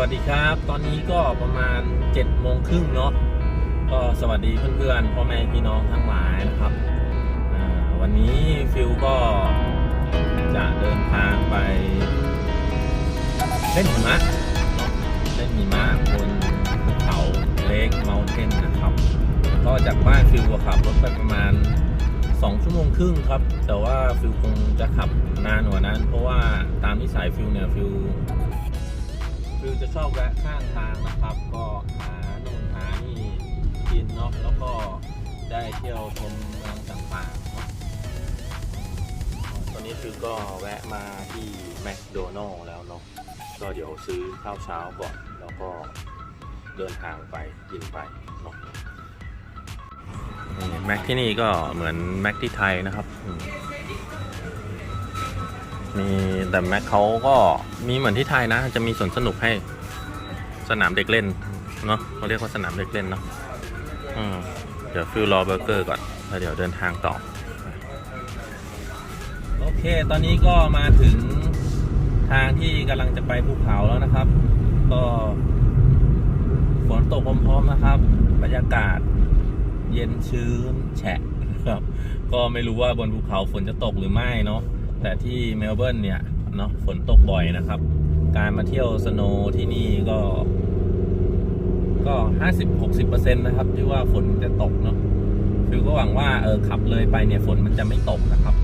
วัสดีครับ ตอนนี้ก็ประมาณ7จ็ดโมงครึ่งเนาะก็สวัสดีเพื่อนๆพ่อแม่พี่น้องทั้งหลายนะครับวันนี้ฟิลก็จะเดินทางไปเล่นหิมะเนาเล่นหิมะบนภูเขาเลกเมลเทนนะครับ ก็จากบ้านฟิลก็ขับรถไปประมาณ 2 ชั่วโมงครึ่งครับ แต่ว่าฟิลคงจะขับนานกว่านั้น เพราะว่าตามนิสัยฟิลเนี่ยฟิล ฟิลจะชอบแวะข้างทางนะครับ ก็หาโน่นหานี่กินเนาะแล้วก็ได้เที่ยวชมเมืองต่างๆเนาะตอนนี้ฟิลก็แวะมาที่แมคโดนัลล์แล้วเนาะก็เดี๋ยวซื้อข้าวเช้าก่อนแล้วก็เดินทางไปกินไปเนาะแม็กที่นี่ก็เหมือนแม็กที่ไทยนะครับ มีแต่แม็กเขาก็มีเหมือนที่ไทยนะ จะมีสวนสนุกให้ สนามเด็กเล่นเนาะเขาเรียกว่าสนามเด็กเล่นเนาะเดี๋ยวฟิลรอเบอร์เกอร์ก่อนแล้วเดี๋ยวเดินทางต่อ โอเค ตอนนี้ก็มาถึงทางที่กำลังจะไปภูเขาแล้วนะครับ ก็ฝนตกพร้อมๆนะครับ บรรยากาศเย็นชื้นแฉะนะครับ ก็ไม่รู้ว่าบนภูเขาฝนจะตกหรือไม่เนาะ แต่ที่เมลเบิร์นเนี่ยเนาะฝนตกบ่อยนะครับ การมาเที่ยวสโนว์ที่นี่ก็ ก็ห้าสิบหกสิบเปอร์เซ็นต์นะครับ ที่ว่าฝนจะตกเนาะฟิวก็หวังว่าเออขับเลยไปเนี่ยฝนมันจะไม่ตกนะครับ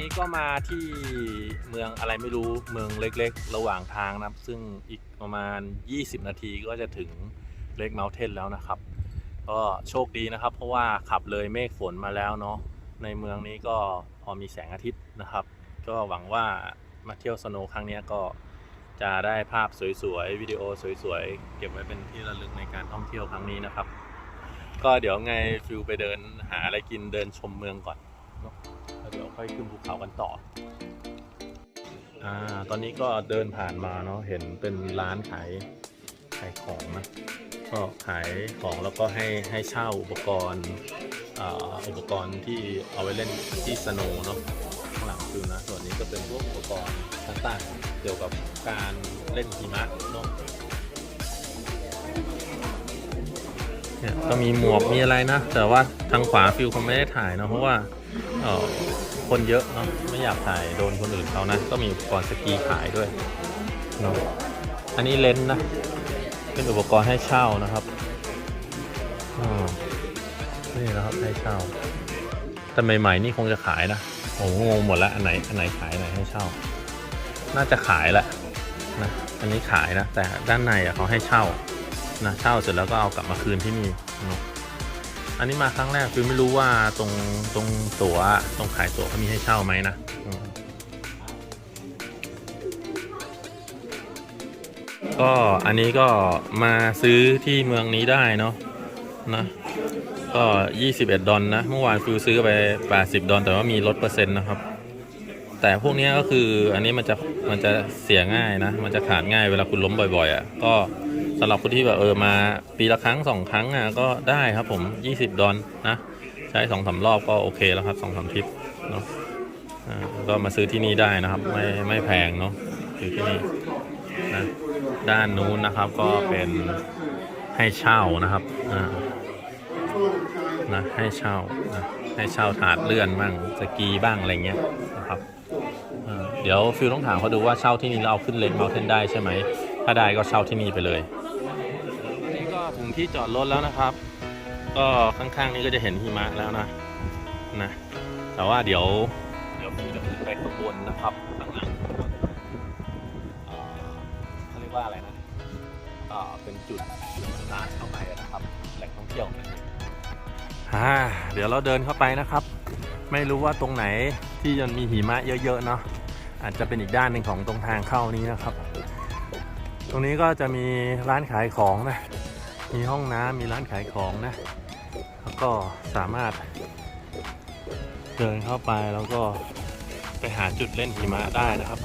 นี้ก็มาที่เมืองอะไรไม่รู้เมืองเล็กๆ ระหว่างทางนะครับ ซึ่งอีกประมาณ 20 นาทีก็จะถึงเลกเมลเทนแล้วนะครับ ก็โชคดีนะครับ เพราะว่าขับเลยเมฆฝนมาแล้วเนาะในเมืองนี้ก็พอมีแสงอาทิตย์นะครับ ก็หวังว่ามาเที่ยวสโนว์ครั้งนี้ก็จะได้ภาพสวยๆวิดีโอสวยๆ เก็บไว้เป็นที่ระลึกในการท่องเที่ยวครั้งนี้นะครับ ก็เดี๋ยวไงฟิวไปเดินหาอะไรกินเดินชมเมืองก่อน แล้วเดี๋ยวค่อยขึ้นภูเขากันต่ออ่าตอนนี้ก็เดินผ่านมาเนาะเห็นเป็นร้านขายขายของนะก็ขายของแล้วก็ให้ให้เช่าอุปกรณ์อ,อุปกรณ์ที่เอาไว้เล่นที่สโนเนาะข้างหลังคือนะส่วนนี้ก็เป็นพวกอุปกรณ์ต่างๆเกี่ยวกับการเล่นหิมะเนาะก็มีหมวกมีอะไรนะ แต่ว่าทางขวาฟิลคงไม่ได้ถ่ายเนอะเพราะว่า คนเยอะเนาะไม่อยากถ่ายโดนคนอื่นเขานะ ก็มีอุปกรณ์สกีขายด้วยเนาะอันนี้เลนส์นะ เป็นอุปกรณ์ให้เช่านะครับอ่านี่นะครับให้เช่า แต่ใหม่ๆนี่คงจะขายนะโอ้โงงหมดแล้วอันไหนอันไหนขายอันไหนให้เช่า น่าจะขายแหละนะอันนี้ขายนะ แต่ด้านในอะเขาให้เช่านะเช่าเสร็จแล้วก็เอากลับมาคืนที่นี่เนอะ อันนี้มาครั้งแรกคือไม่รู้ว่าตรงตรงตั๋วตรงขายตั๋วเขามีให้เช่าไหมนะก็อันนี้ก็มาซื้อที่เมืองนี้ได้เนาะนะก็ 21 ดอลนะ เมื่อวานฟิวซื้อไป 80 ดอลแต่ว่ามีลดเปอร์เซ็นต์นะครับ แต่พวกนี้ก็คืออันนี้มันจะมันจะเสียง่ายนะ มันจะขาดง่ายเวลาคุณล้มบ่อยๆอะก็สำหรับคนที่แบบเออมาปีละครั้งสองครั้งอะก็ได้ครับผม 20 ดอลนะใช้สองสารอบก็โอเคแล้วครับสองสามทริปเนาะอ่าก็มาซื้อที่นี่ได้นะครับ ไม่ไม่แพงเนาะซื้อที่นี่นะด้านนู้นนะครับก็เป็นให้เช่านะครับอ่านะให้เช่านะให้เช่าถาดเลื่อนบ้างสกีบ้างอะไรเงี้ยนะครับ เออเดี๋ยวฟิลต้องถามเขาดูว่าเช่าที่นี่แล้วเอาขึ้นเลนเมาเทนได้ใช่ไหม ถ้าได้ก็เช่าที่นี่ไปเลยนี่ก็ถึงที่จอดรถแล้วนะครับ ก็ข้างๆนี้ก็จะเห็นหิมะแล้วนะนะแต่ว่าเดี๋ยวเดี๋ยวฟิลจะขึ้นไปข้างบนนะครับข้างหลังเอ่อเขาเรียกว่าอะไรนะเอ่อเป็นจุดร้านเข้าไปนะครับ แหล่งท่องเที่ยวนะอ่าเดี๋ยวเราเดินเข้าไปนะครับ ไม่รู้ว่าตรงไหนที่ยังมีหิมะเยอะๆเนาะ อาจจะเป็นอีกด้านหนึ่งของตรงทางเข้านี้นะครับ ตรงนี้ก็จะมีร้านขายของนะ มีห้องน้ำมีร้านขายของนะ แล้วก็สามารถเดินเข้าไปแล้วก็ไปหาจุดเล่นหิมะได้นะครับ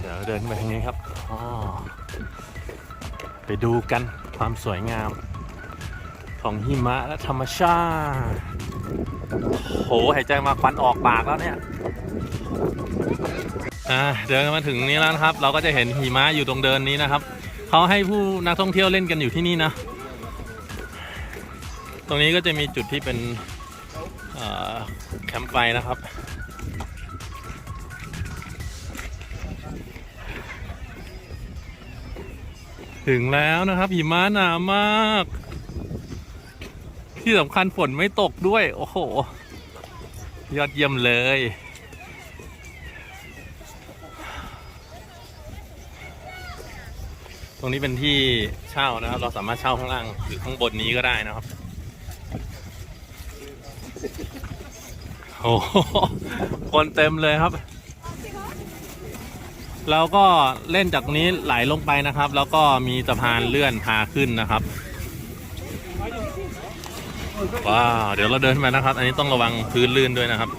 เดี๋ยวเดินไปทางนี้ครับอ๋อไปดูกันความสวยงามของหิมะและธรรมชาติโหหายใจมาควันออกปากแล้วเนี่ยเดินมาถึงนี้แล้วนะครับ เราก็จะเห็นหิมะอยู่ตรงเดินนี้นะครับเขาให้ผู้นักท่องเที่ยวเล่นกันอยู่ที่นี่นะ ตรงนี้ก็จะมีจุดที่เป็นแคมป์ไฟนะครับถึงแล้วนะครับหิมะหนามาก ที่สำคัญฝนไม่ตกด้วย โอ้โห ยอดเยี่ยมเลย ตรงนี้เป็นที่เช่านะครับ เราสามารถเช่าข้างล่างหรือข้างบนนี้ก็ได้นะครับ โอ้โห คนเต็มเลยครับ เราก็เล่นจากนี้ไหลลงไปนะครับ แล้วก็มีสะพานเลื่อนพาขึ้นนะครับ ว้าวเดี๋ยวเราเดินไปนะครับ อันนี้ต้องระวังพื้นลื่นด้วยนะครับ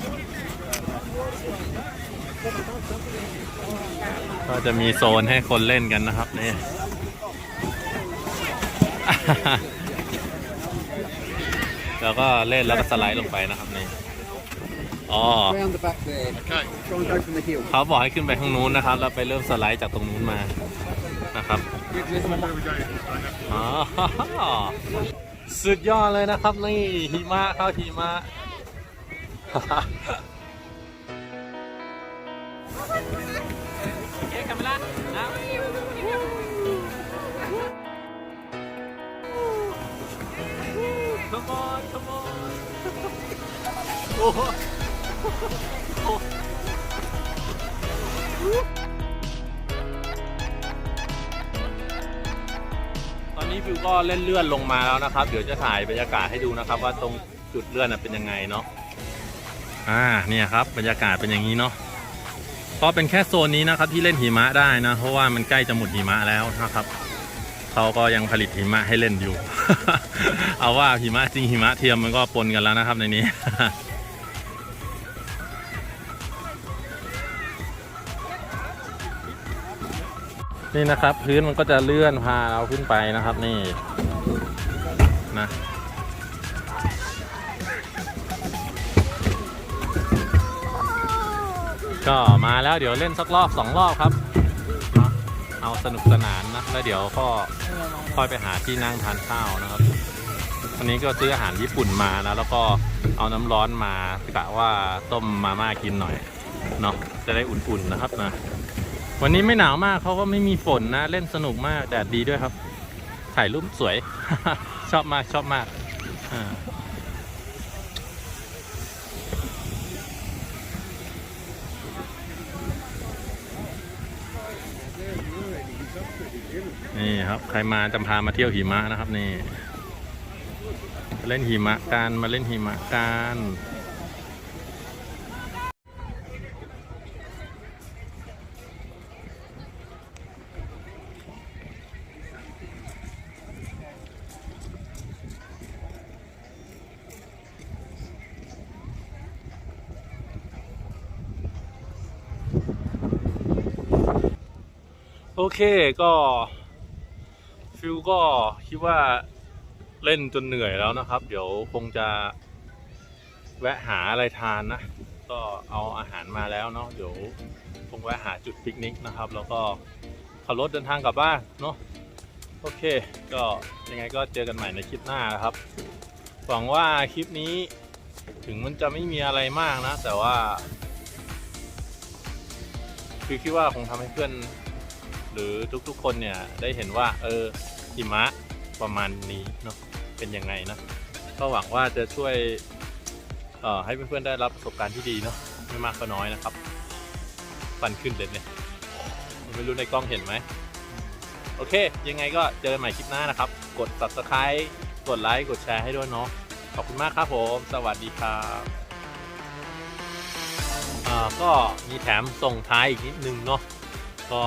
ก็จะมีโซนให้คนเล่นกันนะครับนี่แล้วก็เล่นแล้วก็สไลด์ลงไปนะครับนี่อ๋อเขาบอกให้ขึ้นไปข้างนู้นนะครับ แล้วไปเริ่มสไลด์จากตรงนู้นมานะครับอ๋อ สุดยอดเลยนะครับนี่หิมะเข้าหิมะเอ๊ะกลับมาละนะ Come on come on โอ้โหโอ้โห ก็เล่นเลื่อนลงมาแล้วนะครับ เดี๋ยวจะถ่ายบรรยากาศให้ดูนะครับ ว่าตรงจุดเลื่อนเป็นยังไงเนาะอ่าเนี่ยครับบรรยากาศเป็นอย่างนี้เนาะก็เป็นแค่โซนนี้นะครับที่เล่นหิมะได้นะ เพราะว่ามันใกล้จะหมดหิมะแล้วนะครับเขาก็ยังผลิตหิมะให้เล่นอยู่ เอาว่าหิมะจริงหิมะเทียมมันก็ปนกันแล้วนะครับในนี้ นี่นะครับ พื้นมันก็จะเลื่อนพาเราขึ้นไปนะครับนี่นะก็มาแล้วเดี๋ยวเล่นสักรอบสองรอบครับเนาะเอาสนุกสนานนะแล้วเดี๋ยวก็ค่อยไปหาที่นั่งทานข้าวนะครับวันนี้ก็ซื้ออาหารญี่ปุ่นมานะแล้วก็เอาน้ำร้อนมากะว่าต้มมาม่ากินหน่อยเนาะจะได้อุ่นๆนะครับนะ วันนี้ไม่หนาวมากเขาก็ไม่มีฝนนะ เล่นสนุกมากแดดดีด้วยครับ ถ่ายรูปสวย ชอบมากชอบมากนี่ครับ ใครมาจำพามาเที่ยวหิมะนะครับนี่เล่นหิมะกันมาเล่นหิมะกัน เคก็ฟิลก็คิดว่าเล่นจนเหนื่อยแล้วนะครับ เดี๋ยวคงจะแวะหาอะไรทานนะ ก็เอาอาหารมาแล้วเนาะเดี๋ยวคงแวะหาจุดปิกนิกนะครับ แล้วก็ขับรถเดินทางกลับบ้านเนาะโอเค ก็ยังไงก็เจอกันใหม่ในคลิปหน้านะครับ หวังว่าคลิปนี้ถึงมันจะไม่มีอะไรมากนะ แต่ว่าคือคิดว่าคงทำให้เพื่อน หรือทุกๆคนเนี่ยได้เห็นว่าเออหิมะประมาณนี้เนาะเป็นยังไงนะก็หวังว่าจะช่วยเอ่อให้เพื่อนๆได้รับประสบการณ์ที่ดีเนาะไม่มากก็น้อยนะครับฟันขึ้นเลยเนี่ยไม่รู้ในกล้องเห็นไหมโอเค ยังไงก็เจอกันใหม่คลิปหน้านะครับ กด subscribe กดไลค์กดแชร์ให้ด้วยเนาะขอบคุณมากครับผม สวัสดีครับอ่าก็มีแถมส่งท้ายอีกนิดนึงเนาะ ก็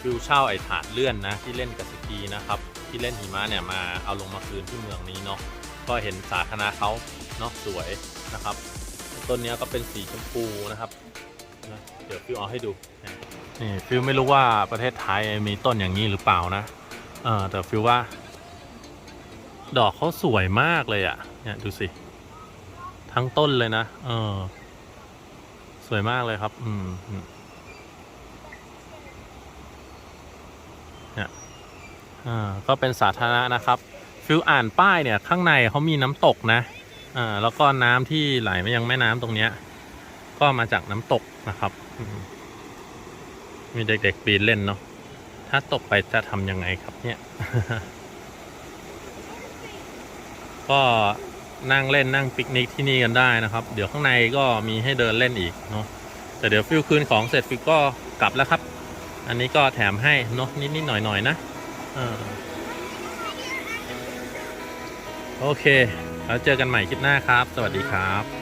ฟิวเช่าไอ้ถาดเลื่อนนะที่เล่นกับสกีนะครับที่เล่นหิมะเนี่ยมาเอาลงมาคืนที่เมืองนี้เนาะก็เห็นสาธารณะเขาเนาะสวยนะครับต้นนี้ก็เป็นสีชมพูนะครับนะเดี๋ยวฟิวเอาให้ดูนี่ฟิวไม่รู้ว่าประเทศไทยมีต้นอย่างนี้หรือเปล่านะเออแต่ฟิวว่า ดอกเขาสวยมากเลยอะ่ะเนี่ยดูสิ ทั้งต้นเลยนะเออสวยมากเลยครับ อืม อืมอ่าก็เป็นสาธารณะนะครับฟิลอ่านป้ายเนี่ยข้างในเขามีน้ำตกนะอ่าแล้วก็น้ำที่ไหลมายังแม่น้ำตรงเนี้ย ก็มาจากน้ำตกนะครับมมีเด็กๆปีนเล่นเนาะถ้าตกไปจะทำยังไงครับเนี่ย ก็นั่งเล่นนั่งปิกนิกที่นี่กันได้นะครับ เดี๋ยวข้างในก็มีให้เดินเล่นอีกเนาะแต่เดี๋ยวฟิลคืนของเสร็จฟิลก็กลับแล้วครับ อันนี้ก็แถมให้เนาะนิดๆหน่อยๆนะอ่าโอเค แล้วเจอกันใหม่คลิปหน้าครับ สวัสดีครับ